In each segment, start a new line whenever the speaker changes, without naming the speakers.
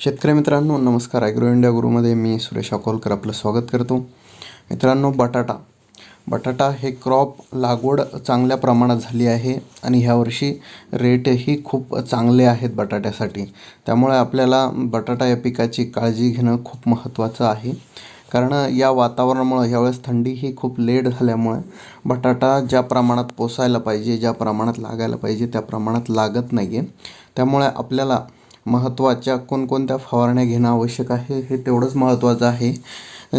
शेतकरी मित्रांनो नमस्कार. ॲग्रो इंडिया गुरुमध्ये मी सुरेश अकोलकर आपलं स्वागत करतो. मित्रांनो बटाटा. बटाटा हे क्रॉप लागवड चांगल्या प्रमाणात झाली आहे आणि ह्यावर्षी रेटही खूप चांगले आहेत बटाट्यासाठी. त्यामुळे आपल्याला बटाटा या पिकाची काळजी घेणं खूप महत्त्वाचं आहे. कारण या वातावरणामुळं ह्यावेळेस थंडी ही खूप लेट झाल्यामुळे बटाटा ज्या प्रमाणात पोसायला पाहिजे ज्या प्रमाणात लागायला पाहिजे त्या प्रमाणात लागत नाही आहे त्यामुळे आपल्याला महत्त्वाच्या कोणकोणत्या फवारण्या घेणं आवश्यक आहे हे तेवढंच महत्त्वाचं आहे.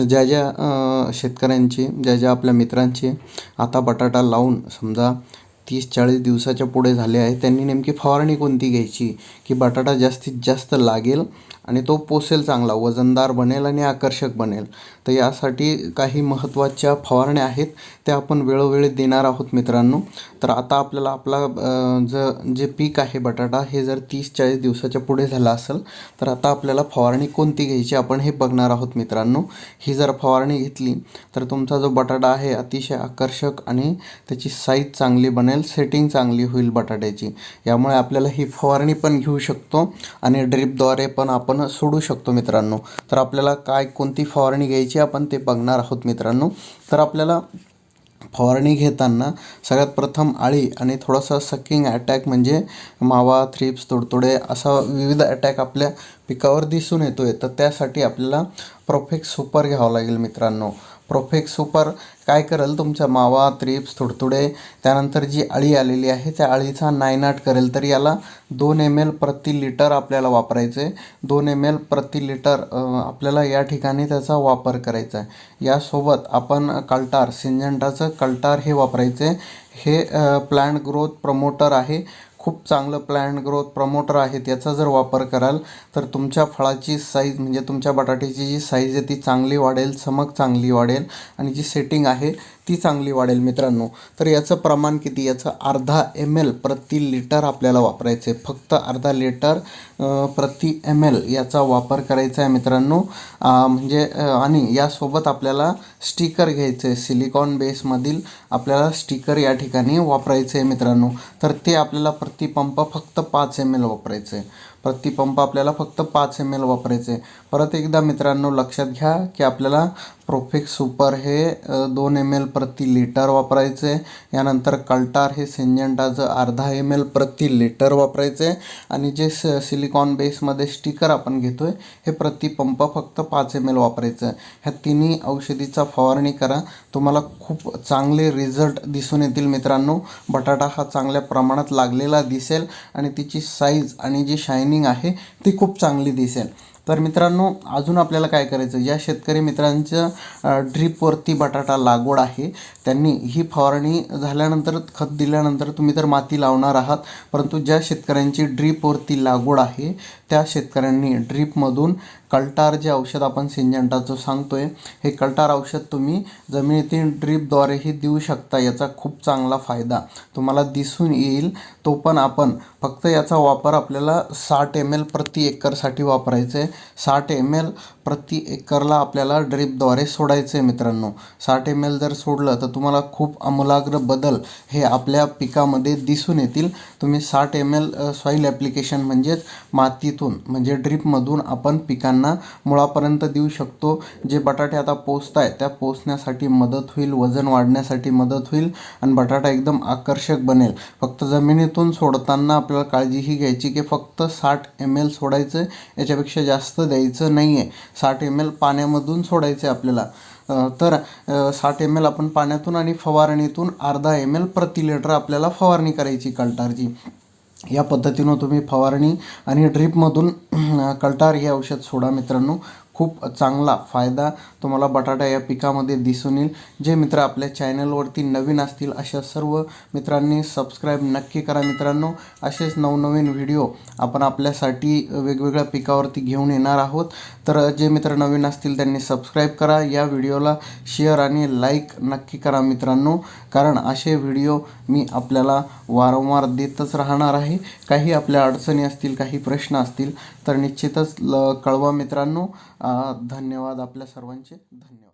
ज्या ज्या शेतकऱ्यांचे ज्या ज्या आपल्या मित्रांचे आता बटाटा लावून समजा तीस चाळीस दिवसाच्या पुढे झाले आहे. त्यांनी नेमकी फवारणी कोणती घ्यायची? की बटाटा जास्तीत जास्त लागेल आणि तो पोसेल चांगला वजनदार बनेल आणि आकर्षक बनेल. तर यासाठी काही महत्त्वाच्या फवारण्या आहेत त्या आपण वेळोवेळी देणार आहोत मित्रांनो. तर आता आपल्याला आपला ज जे पीक आहे बटाटा हे जर तीस चाळीस दिवसाच्या पुढे झालं असेल तर आता आपल्याला फवारणी कोणती घ्यायची आपण हे बघणार आहोत मित्रांनो. ही जर फवारणी घेतली तर तुमचा जो बटाटा आहे अतिशय आकर्षक आणि त्याची साईज चांगली बनेल. सेटिंग चांगली होईल बटाट्याची. यामुळे आपल्याला ही फवारणी पण घेऊ शकतो आणि ड्रिपद्वारे पण आपण सोडू शकतो मित्रांनो. तर आपल्याला काय कोणती फवारणी घ्यायची आपण ते बघणार आहोत मित्रांनो. तर आपल्याला फवारणी घेताना सगळ्यात प्रथम आळी आणि थोडासा सकिंग अटॅक म्हणजे मावा थ्रिप्स तुडतुडे असा विविध अटॅक आपल्या पिकावर दिसून येतो आहे तर त्यासाठी आपल्याला प्रोफेक्स सुपर घ्यावं लागेल मित्रांनो. प्रोफेक्स सुपर काय करेल तुमच्या मावा त्रिप्स थुडथुडे त्यानंतर जी अळी आलेली आहे त्या अळीचा नायनाट करेल. तर याला दोन एम एल प्रति लिटर आपल्याला वापरायचं आहे दोन एम एल प्रति लिटर आपल्याला या ठिकाणी त्याचा वापर करायचा आहे यासोबत आपण कल्टार सिंजंटाचं कल्टार हे वापरायचं आहे हे प्लांट ग्रोथ प्रमोटर आहे. खूप चांगलं प्लॅन ग्रोथ प्रमोटर आहे त्याचा जर वापर कराल तर तुमच्या फळाची साईज म्हणजे तुमच्या बटाट्याची जी साईज आहे ती चांगली वाढेल चमक चांगली वाढेल. आणि जी सेटिंग आहे ती चांगली वाढेल मित्रांनो. तर याचं प्रमाण किती? याचं अर्धा एम एल प्रति लिटर आपल्याला वापरायचं आहे फक्त अर्धा लिटर प्रति एम एल याचा वापर करायचा आहे मित्रांनो म्हणजे आणि यासोबत आपल्याला स्टिकर घ्यायचं आहे सिलिकॉन बेसमधील आपल्याला स्टिकर या ठिकाणी वापरायचं आहे मित्रांनो. तर ते आपल्याला प्रतिपंप फक्त पाच एम एल वापरायचं आहे प्रतिपंप आपल्याला फक्त पाच एम एल वापरायचे. परत एकदा मित्रांनो लक्षात घ्या की आपल्याला प्रोफेक्स सुपर हे दोन एम एल प्रति लिटर वापरायचं. आहे यानंतर कल्टार हे सेंजंटाचं अर्धा एम एल प्रति लिटर वापरायचं. आहे आणि जे स सिलिकॉन बेसमध्ये स्टिकर आपण घेतो आहे हे प्रतिपंप फक्त पाच एम एल वापरायचं. आहे ह्या तिन्ही औषधीचा फवारणी करा. तुम्हाला खूप चांगले रिझल्ट दिसून येतील मित्रांनो. बटाटा हा चांगल्या प्रमाणात लागलेला दिसेल आणि तिची साईज आणि जी शाईन शायनिंग आहे ती खूप चांगली दिसेल. तर मित्रांनो अजून आपल्याला काय करायचं? ज्या शेतकरी मित्रांचं ड्रीपवरती बटाटा लागवड आहे. त्यांनी ही फवारणी झाल्यानंतर खत दिल्यानंतर तुम्ही तर माती लावणार आहात परंतु ज्या शेतकऱ्यांची ड्रीपवरती लागवड आहे त्या शेतकऱ्यांनी ड्रीपमधून कल्टार जे औषध आपण सिंजंटाचं सांगतो आहे हे कल्टार औषध तुम्ही जमिनीतील ड्रीपद्वारेही देऊ शकता याचा खूप चांगला फायदा तुम्हाला दिसून येईल. तो पण आपण फक्त याचा वापर आपल्याला साठ एम एल प्रति एकरसाठी वापरायचं आहे साठ एम एल प्रति एकरला आपल्याला ड्रीपद्वारे सोडायचं आहे मित्रांनो. साठ एम एल जर सोडलं तर तुम्हाला खूप आमूलाग्र बदल हे आपल्या पिकामध्ये दिसून येतील. तुम्ही साठ एम एल सॉईल ॲप्लिकेशन म्हणजेच मातीतून म्हणजे ड्रीपमधून आपण पिकांना मुळापर्यंत देऊ शकतो. जे बटाटे आता पोचत आहे त्या पोचण्यासाठी मदत होईल वजन वाढण्यासाठी मदत होईल आणि बटाटा एकदम आकर्षक बनेल. फक्त जमिनीतून सोडताना आपल्याला काळजी ही घ्यायची की फक्त साठ एम एल सोडायचं याच्यापेक्षा जास्त द्यायचं नाही आहे साठ एम एल पाण्यामधून सोडायचं आहे आपल्याला तर साठ एम एल आपण पाण्यातून आणि फवारणीतून अर्धा एम एल प्रति लिटर आपल्याला फवारणी करायची कल्टारची. या पद्धतीनं तुम्ही फवारणी आणि ड्रीपमधून कल्टार हे औषध सोडा मित्रांनो. खूप चांगला फायदा तुम्हाला बटाटा या पिकामध्ये दिसून येईल. जे मित्र आपल्या चॅनलवरती नवीन असतील अशा सर्व मित्रांनी सबस्क्राईब नक्की करा मित्रांनो. असेच नवनवीन व्हिडिओ आपण आपल्यासाठी वेगवेगळ्या पिकावरती घेऊन येणार आहोत. तर जे मित्र नवीन असतील त्यांनी सबस्क्राईब करा. या व्हिडिओला शेअर आणि लाईक नक्की करा मित्रांनो. कारण असे व्हिडिओ मी आपल्याला वारंवार देतच राहणार आहे. काही आपल्या अडचणी असतील काही प्रश्न असतील तर निश्चितच ल कळवा मित्रांनो. धन्यवाद आपल्या सर्वांचे. धन्यवाद.